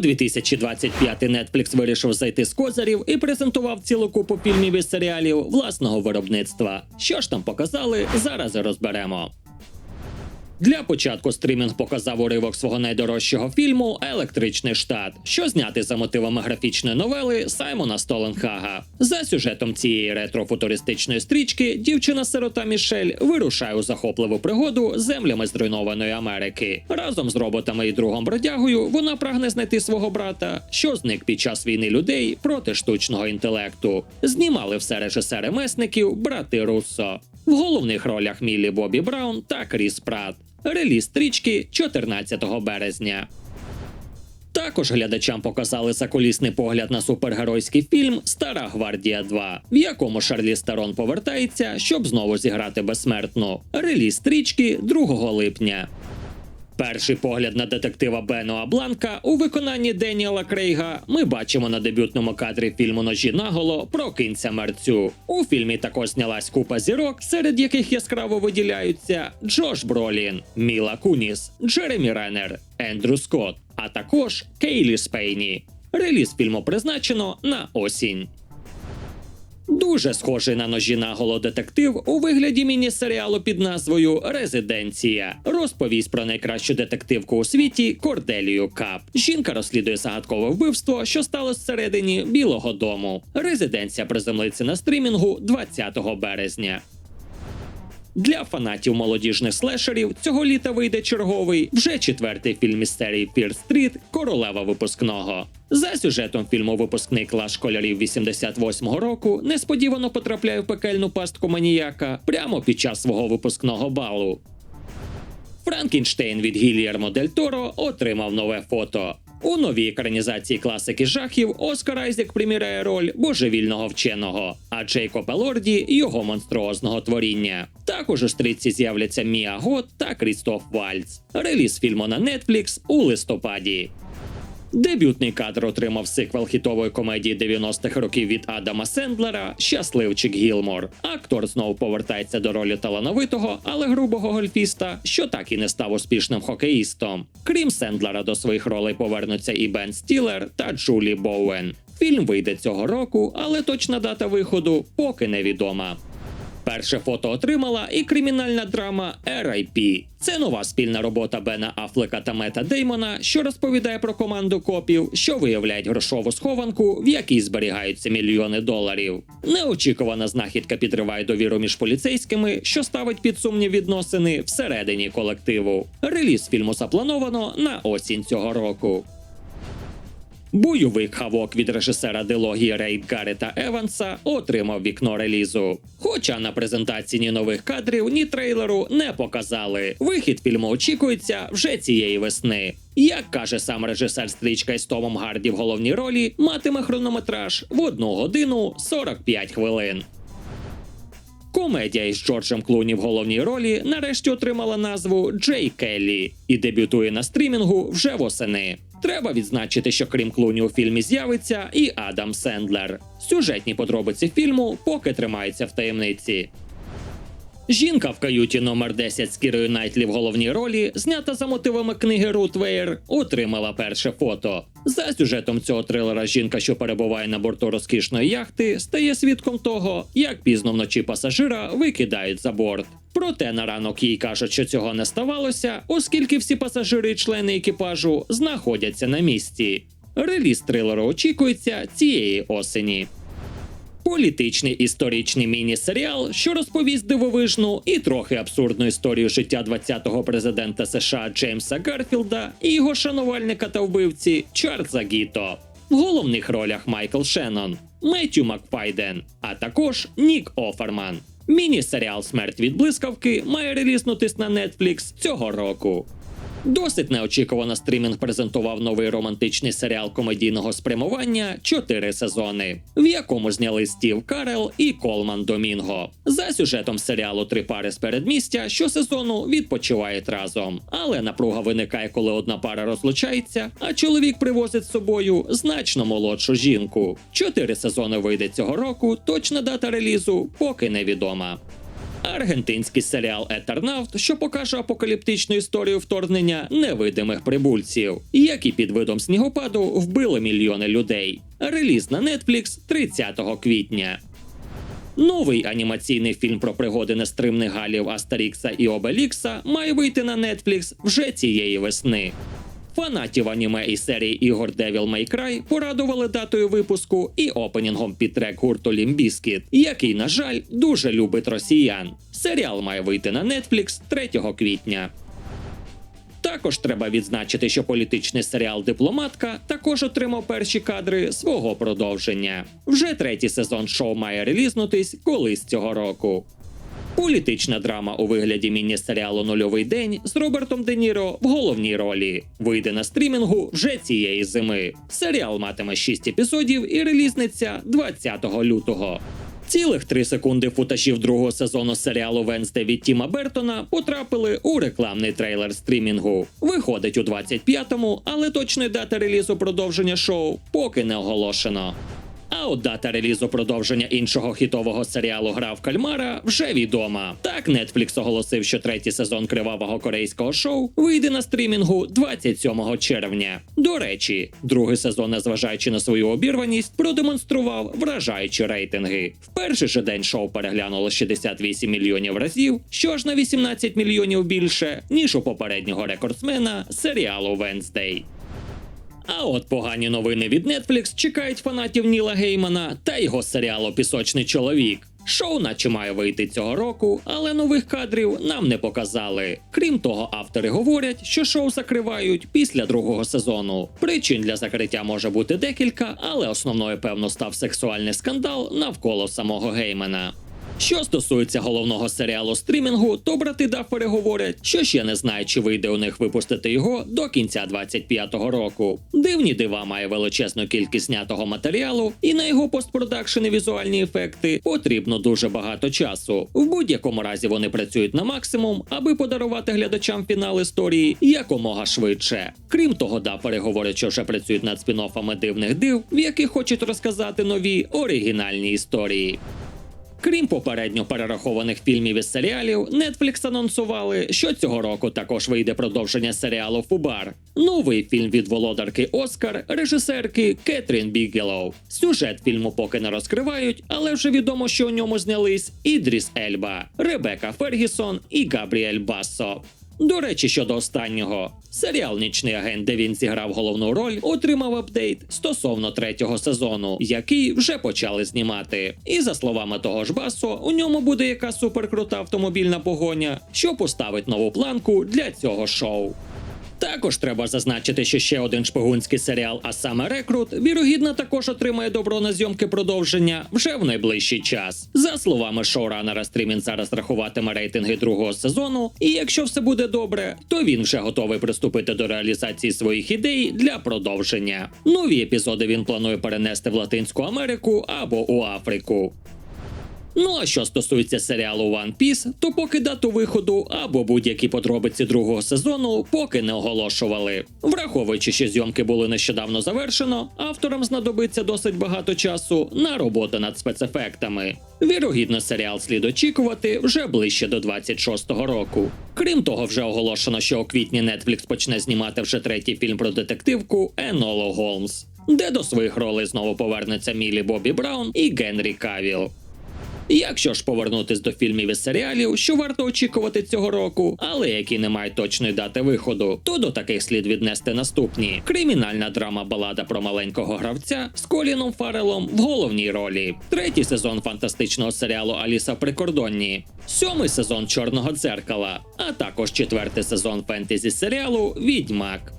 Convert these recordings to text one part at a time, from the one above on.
У 2025 Netflix вирішив зайти з козирів і презентував цілу купу фільмів і серіалів власного виробництва. Що ж там показали, зараз розберемо. Для початку стрімінг показав уривок свого найдорожчого фільму Електричний штат, що знятий за мотивами графічної новели Саймона Столенхага. За сюжетом цієї ретро-футуристичної стрічки дівчина-сирота Мішель вирушає у захопливу пригоду землями зруйнованої Америки. Разом з роботами і другом бродягою вона прагне знайти свого брата, що зник під час війни людей проти штучного інтелекту. Знімали все режисери месників, брати Руссо. В головних ролях Міллі Бобі Браун та Кріс Пратт. Реліз стрічки 14 березня. Також глядачам показали закулісний погляд на супергеройський фільм Стара гвардія 2, в якому Шарлі Стерон повертається, щоб знову зіграти безсмертну. Реліз стрічки 2 липня. Перший погляд на детектива Бенуа Бланка у виконанні Деніела Крейга ми бачимо на дебютному кадрі фільму Ножі наголо про кинця мерцю. У фільмі також знялась купа зірок, серед яких яскраво виділяються Джош Бролін, Міла Куніс, Джеремі Реннер, Ендрю Скотт, а також Кейлі Спейні. Реліз фільму призначено на осінь. Дуже схожий на ножі наголо детектив у вигляді міні-серіалу під назвою Резиденція. Розповість про найкращу детективку у світі Корделію Кап. Жінка розслідує загадкове вбивство, що стало всередині Білого Дому. Резиденція приземлиться на стрімінгу 20 березня. Для фанатів молодіжних слешерів цього літа вийде черговий вже четвертий фільм із серії Fear Street Королева випускного. За сюжетом фільму випускний клас школярів 88-го року несподівано потрапляє в пекельну пастку маніяка прямо під час свого випускного балу. Франкенштейн від Гільєрмо Дель Торо отримав нове фото. У новій екранізації класики жахів Оскар Айзек приміряє роль божевільного вченого, а Джейко Пелорді його монструозного творіння. Також у стрічці з'являться Міа Гот та Крістоф Вальц. Реліз фільму на Netflix у листопаді. Дебютний кадр отримав сиквел хітової комедії 90-х років від Адама Сендлера Щасливчик Гілмор. Актор знову повертається до ролі талановитого, але грубого гольфіста, що так і не став успішним хокеїстом. Крім Сендлера, до своїх ролей повернуться і Бен Стілер та Джулі Боуен. Фільм вийде цього року, але точна дата виходу поки невідома. Перше фото отримала і кримінальна драма R.I.P. Це нова спільна робота Бена Афлека та Мета Деймона, що розповідає про команду копів, що виявляють грошову схованку, в якій зберігаються мільйони доларів. Неочікувана знахідка підриває довіру між поліцейськими, що ставить під сумнів відносини всередині колективу. Реліз фільму заплановано на осінь цього року. Бойовик хавок від режисера дилогії Рейд Гаррета Еванса отримав вікно релізу. Хоча на презентації ні нових кадрів, ні трейлеру не показали. Вихід фільму очікується вже цієї весни. Як каже сам режисер стрічка із Томом Гарді в головній ролі, матиме хронометраж в 1 годину 45 хвилин. Комедія із Джорджем Клуні в головній ролі нарешті отримала назву Джей Келлі і дебютує на стрімінгу вже восени. Треба відзначити, що крім Клуні у фільмі з'явиться і Адам Сендлер. Сюжетні подробиці фільму поки тримаються в таємниці. Жінка в каюті номер 10 з Кірою Найтлі в головній ролі, знята за мотивами книги Рут Вейер, отримала перше фото. За сюжетом цього трилера жінка, що перебуває на борту розкішної яхти, стає свідком того, як пізно вночі пасажира викидають за борт. Проте на ранок їй кажуть, що цього не ставалося, оскільки всі пасажири і члени екіпажу знаходяться на місці. Реліз трилеру очікується цієї осені. Політичний історичний міні-серіал, що розповість дивовижну і трохи абсурдну історію життя 20-го президента США Джеймса Гарфілда і його шанувальника та вбивці Чарльза Гіто. В головних ролях Майкл Шеннон, Меттю Макфайден, а також Нік Оферман. Міні-серіал Смерть від блискавки має релізнутись на Netflix цього року. Досить неочікувано стрімінг презентував новий романтичний серіал комедійного спрямування чотири сезони, в якому зняли Стів Карел і Колман Домінго. За сюжетом серіалу три пари з передмістя щосезону відпочивають разом. Але напруга виникає, коли одна пара розлучається, а чоловік привозить з собою значно молодшу жінку. Чотири сезони вийде цього року. Точна дата релізу поки невідома. Аргентинський серіал Етернавт, що покаже апокаліптичну історію вторгнення невидимих прибульців, які під видом снігопаду вбили мільйони людей. Реліз на Netflix 30 квітня. Новий анімаційний фільм про пригоди нестримних галів Астерікса і Обелікса має вийти на Netflix вже цієї весни. Фанатів аніме і серії ігор Devil May Cry порадували датою випуску і опенінгом під трек гурту Limbiskit, який, на жаль, дуже любить росіян. Серіал має вийти на Netflix 3 квітня. Також треба відзначити, що політичний серіал Дипломатка також отримав перші кадри свого продовження. Вже третій сезон шоу має релізнутись колись цього року. Політична драма у вигляді міні-серіалу Нульовий день з Робертом Де Ніро в головній ролі вийде на стрімінгу вже цієї зими. Серіал матиме 6 епізодів і релізниться 20 лютого. Цілих три секунди футажів другого сезону серіалу Венсде від Тіма Бертона потрапили у рекламний трейлер стрімінгу. Виходить у 25-му, але точної дати релізу продовження шоу поки не оголошено. А от дата релізу продовження іншого хітового серіалу Гра в кальмара вже відома. Так, Netflix оголосив, що третій сезон кривавого корейського шоу вийде на стрімінгу 27 червня. До речі, другий сезон, незважаючи на свою обірваність, продемонстрував вражаючі рейтинги. В перший же день шоу переглянуло 68 мільйонів разів, що ж на 18 мільйонів більше ніж у попереднього рекордсмена серіалу Венздей. А от погані новини від Netflix чекають фанатів Ніла Геймана та його серіалу Пісочний чоловік. Шоу наче має вийти цього року, але нових кадрів нам не показали. Крім того, автори говорять, що шоу закривають після другого сезону. Причин для закриття може бути декілька, але основною певно став сексуальний скандал навколо самого Геймана. Що стосується головного серіалу стрімінгу, то брати Даффери говорять, що ще не знають, чи вийде у них випустити його до кінця 25-го року. Дивні дива має величезну кількість знятого матеріалу, і на його постпродакшн і візуальні ефекти потрібно дуже багато часу. В будь-якому разі вони працюють на максимум, аби подарувати глядачам фінал історії якомога швидше. Крім того, Даффери говорять, що вже працюють над спін-оффами дивних див, в яких хочуть розказати нові оригінальні історії. Крім попередньо перерахованих фільмів і серіалів, Netflix анонсували, що цього року також вийде продовження серіалу Фубар. Новий фільм від володарки Оскар, режисерки Кетрін Бігелоу. Сюжет фільму поки не розкривають, але вже відомо, що у ньому знялись Ідріс Ельба, Ребека Фергісон і Габріель Бассо. До речі, щодо останнього, серіал Нічний агент, де він зіграв головну роль, отримав апдейт стосовно третього сезону, який вже почали знімати. І за словами того ж Басо, у ньому буде яка суперкрута автомобільна погоня, що поставить нову планку для цього шоу. Також треба зазначити, що ще один шпигунський серіал, а саме Рекрут, вірогідно також отримає добро на зйомки продовження вже в найближчий час. За словами шоуранера, стрімін зараз рахуватиме рейтинги другого сезону, і якщо все буде добре, то він вже готовий приступити до реалізації своїх ідей для продовження. Нові епізоди він планує перенести в Латинську Америку або у Африку. Ну а що стосується серіалу One Piece, то поки дату виходу або будь-які подробиці другого сезону поки не оголошували. Враховуючи, що зйомки були нещодавно завершено, авторам знадобиться досить багато часу на роботу над спецефектами. Вірогідно, серіал слід очікувати вже ближче до 26-го року. Крім того, вже оголошено, що у квітні Netflix почне знімати вже третій фільм про детективку Еноло Голмс, де до своїх ролей знову повернеться Мілі Бобі Браун і Генрі Кавіл. Якщо ж повернутись до фільмів і серіалів, що варто очікувати цього року, але які не мають точної дати виходу, то до таких слід віднести наступні: кримінальна драма балада про маленького гравця з Коліном Фарелом в головній ролі, третій сезон фантастичного серіалу Аліса в прикордонні, сьомий сезон Чорного дзеркала, а також четвертий сезон фентезі серіалу Відьмак.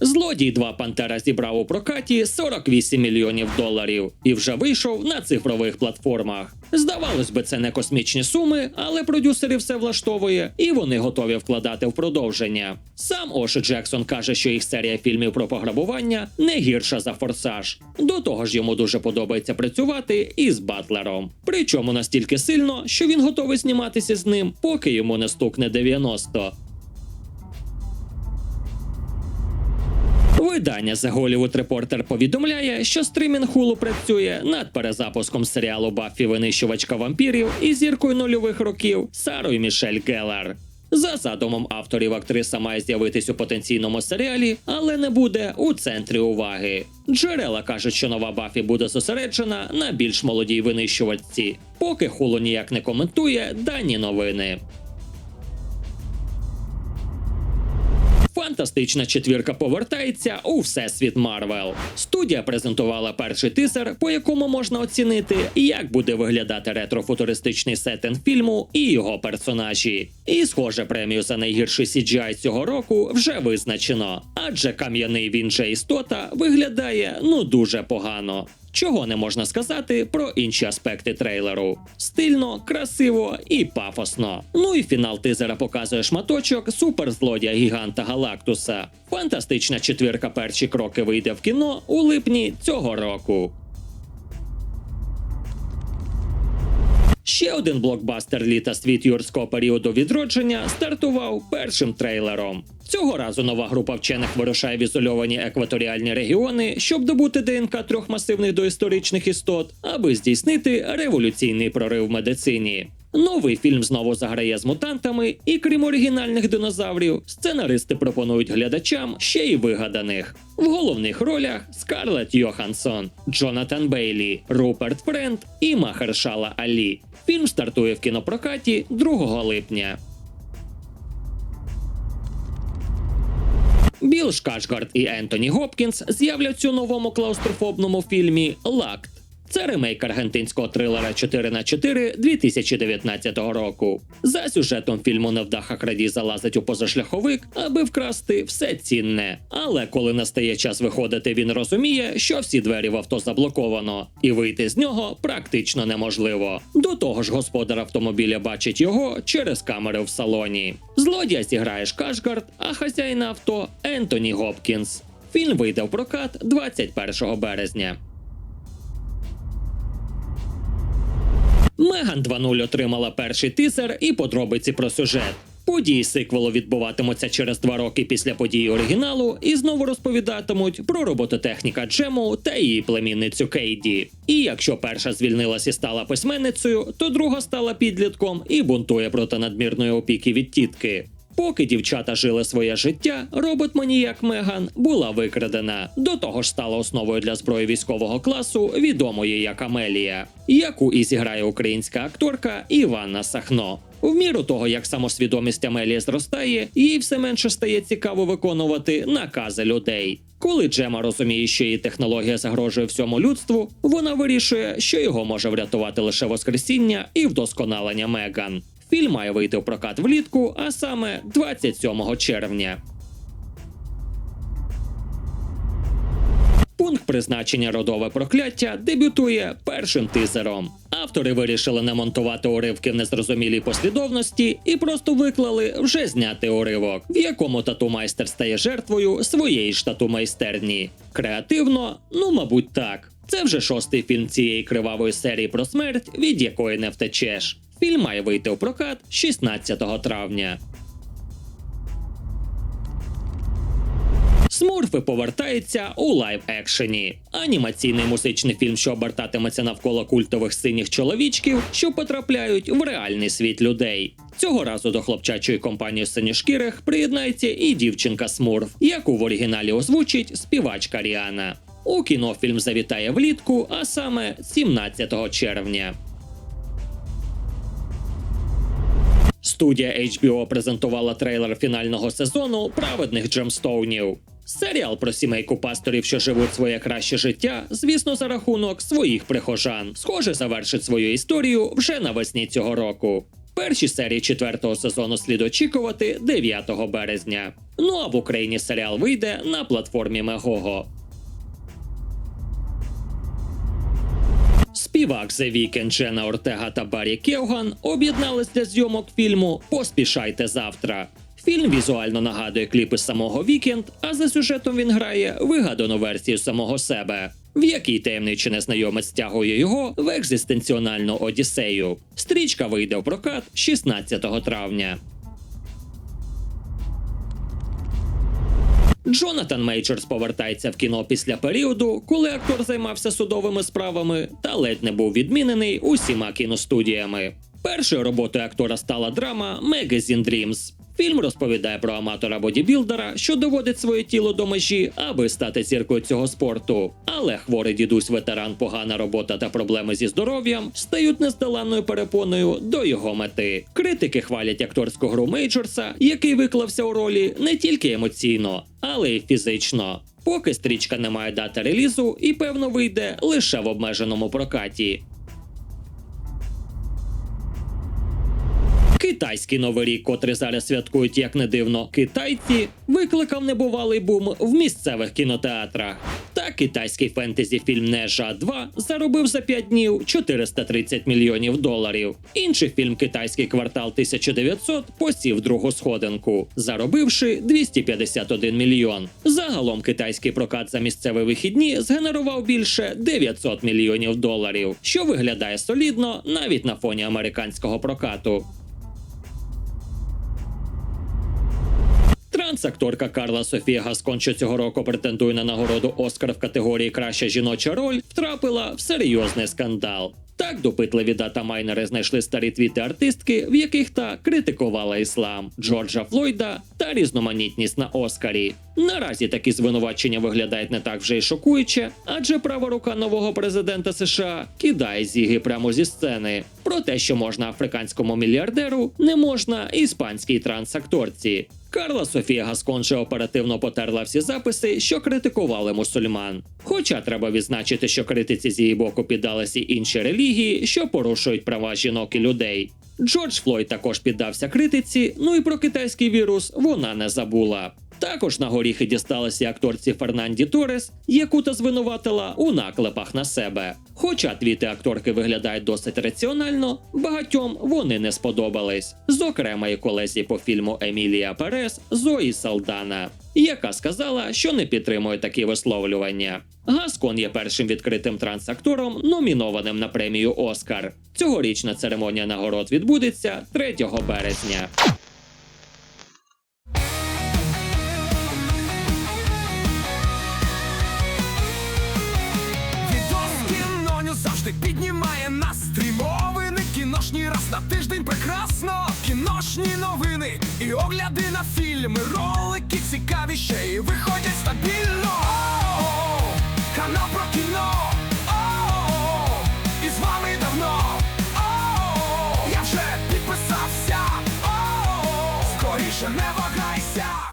Злодій 2 Пантера зібрав у прокаті 48 мільйонів доларів і вже вийшов на цифрових платформах. Здавалось би, це не космічні суми, але продюсерів все влаштовує, і вони готові вкладати в продовження. Сам Оші Джексон каже, що їх серія фільмів про пограбування не гірша за форсаж. До того ж, йому дуже подобається працювати із Батлером. Причому настільки сильно, що він готовий зніматися з ним, поки йому не стукне 90. Видання The Hollywood Reporter повідомляє, що стримінг Hulu працює над перезапуском серіалу Баффі винищувачка вампірів і зіркою нульових років Сарою Мішель Геллар. За задумом авторів, актриса має з'явитись у потенційному серіалі, але не буде у центрі уваги. Джерела кажуть, що нова Баффі буде зосереджена на більш молодій винищувачці, поки Hulu ніяк не коментує дані новини. Фантастична четвірка повертається у всесвіт Марвел. Студія презентувала перший тизер, по якому можна оцінити, як буде виглядати ретрофутуристичний сеттинг фільму і його персонажі. І, схоже, премію за найгірший CGI цього року вже визначено, адже кам'яний він же істота виглядає ну дуже погано. Чого не можна сказати про інші аспекти трейлеру: стильно, красиво і пафосно. Ну і фінал тизера показує шматочок суперзлодія гіганта Галактуса. Фантастична четвірка перші кроки вийде в кіно у липні цього року. Ще один блокбастер літа світ юрського періоду відродження стартував першим трейлером. Цього разу нова група вчених вирушає в ізольовані екваторіальні регіони, щоб добути ДНК трьох масивних доісторичних істот, аби здійснити революційний прорив в медицині. Новий фільм знову заграє з мутантами, і крім оригінальних динозаврів, сценаристи пропонують глядачам ще й вигаданих. В головних ролях Скарлетт Йоханссон, Джонатан Бейлі, Руперт Френд і Махершала Алі. Фільм стартує в кінопрокаті 2 липня. Білл Шкашгард і Ентоні Гопкінс з'являться у новому клаустрофобному фільмі Лакт. Це ремейк аргентинського трилера 4 на 4 2019 року. За сюжетом фільму невдаха краді залазить у позашляховик, аби вкрасти все цінне. Але коли настає час виходити, він розуміє, що всі двері в авто заблоковано, і вийти з нього практично неможливо. До того ж, господар автомобіля бачить його через камери в салоні. Злодія зіграє Шкашгард, а хазяїн авто Ентоні Гопкінс. Фільм вийде в прокат 21 березня. Меган 2.0 отримала перший тизер і подробиці про сюжет. Події сиквелу відбуватимуться через два роки після події оригіналу і знову розповідатимуть про робототехніка Джему та її племінницю Кейді. І якщо перша звільнилась і стала письменницею, то друга стала підлітком і бунтує проти надмірної опіки від тітки. Поки дівчата жили своє життя, робот-маніяк Меган була викрадена. До того ж стала основою для зброї військового класу, відомої як Амелія, яку і зіграє українська акторка Іванна Сахно. В міру того, як самосвідомість Амелії зростає, їй все менше стає цікаво виконувати накази людей. Коли Джема розуміє, що її технологія загрожує всьому людству, вона вирішує, що його може врятувати лише воскресіння і вдосконалення Меган. Фільм має вийти в прокат влітку, а саме 27 червня. Пункт призначення родове прокляття дебютує першим тизером. Автори вирішили не монтувати уривки в незрозумілій послідовності і просто виклали вже знятий уривок, в якому тату-майстер стає жертвою своєї ж тату-майстерні. Креативно, ну мабуть, так. Це вже шостий фільм цієї кривавої серії про смерть, від якої не втечеш. Фільм має вийти у прокат 16 травня. Смурфи повертається у лайв екшені. Анімаційний музичний фільм, що обертатиметься навколо культових синіх чоловічків, що потрапляють в реальний світ людей. Цього разу до хлопчачої компанії синішкірих приєднається і дівчинка Смурф, яку в оригіналі озвучить співачка Ріана. У кіно фільм завітає влітку, а саме 17 червня. Студія HBO презентувала трейлер фінального сезону праведних Джемстоунів. Серіал про сімейку пасторів, що живуть своє краще життя, звісно, за рахунок своїх прихожан. Схоже, завершить свою історію вже навесні цього року. Перші серії четвертого сезону слід очікувати 9 березня. Ну а в Україні серіал вийде на платформі Мегого. Співак The Weeknd, Джена Ортега та Баррі Кевган об'єднались для зйомок фільму Поспішайте завтра. Фільм візуально нагадує кліпи самого Вікенд, а за сюжетом він грає вигадану версію самого себе, в якій таємничий незнайомець стягує його в екзистенціональну одіссею. Стрічка вийде в прокат 16 травня. Джонатан Мейджорс повертається в кіно після періоду, коли актор займався судовими справами та ледь не був відмінений усіма кіностудіями. Першою роботою актора стала драма Magazine Dreams. Фільм розповідає про аматора бодібілдера, що доводить своє тіло до межі, аби стати зіркою цього спорту. Але хворий дідусь ветеран, погана робота та проблеми зі здоров'ям стають нездоланною перепоною до його мети. Критики хвалять акторську гру Мейджорса, який виклався у ролі не тільки емоційно, але й фізично. Поки стрічка не має дати релізу і певно вийде лише в обмеженому прокаті. Китайський новий рік, котрий зараз святкують як не дивно китайці, викликав небувалий бум в місцевих кінотеатрах. Та китайський фентезі фільм Нежа 2 заробив за 5 днів 430 мільйонів доларів. Інший фільм Китайський квартал 1900 посів другу сходинку, заробивши 251 мільйон. Загалом китайський прокат за місцеві вихідні згенерував більше 900 мільйонів доларів, що виглядає солідно навіть на фоні американського прокату. Трансакторка Карла Софія Гаскон, що цього року претендує на нагороду Оскар в категорії Краща жіноча роль, втрапила в серйозний скандал. Так допитливі дата майнери знайшли старі твіти артистки, в яких та критикувала іслам, Джорджа Флойда та різноманітність на Оскарі. Наразі такі звинувачення виглядають не так вже й шокуюче, адже права рука нового президента США кидає зіги прямо зі сцени. Про те, що можна африканському мільярдеру, не можна іспанській трансакторці. Карла Софія Гаскон же оперативно потерла всі записи, що критикували мусульман. Хоча треба відзначити, що критиці з її боку піддалися інші релігії, що порушують права жінок і людей. Джордж Флойд також піддався критиці, ну і про китайський вірус вона не забула. Також на горіхи дісталася акторці Фернанді Торес, яку та звинуватила у наклепах на себе. Хоча твіти акторки виглядають досить раціонально, багатьом вони не сподобались. Зокрема, і колезі по фільму Емілія Перес Зої Салдана, яка сказала, що не підтримує такі висловлювання. Гаскон є першим відкритим трансактором, номінованим на премію Оскар. Цьогорічна церемонія нагород відбудеться 3 березня. І огляди на фільми Ролики цікаві ще й виходять стабільно. Канал про кіно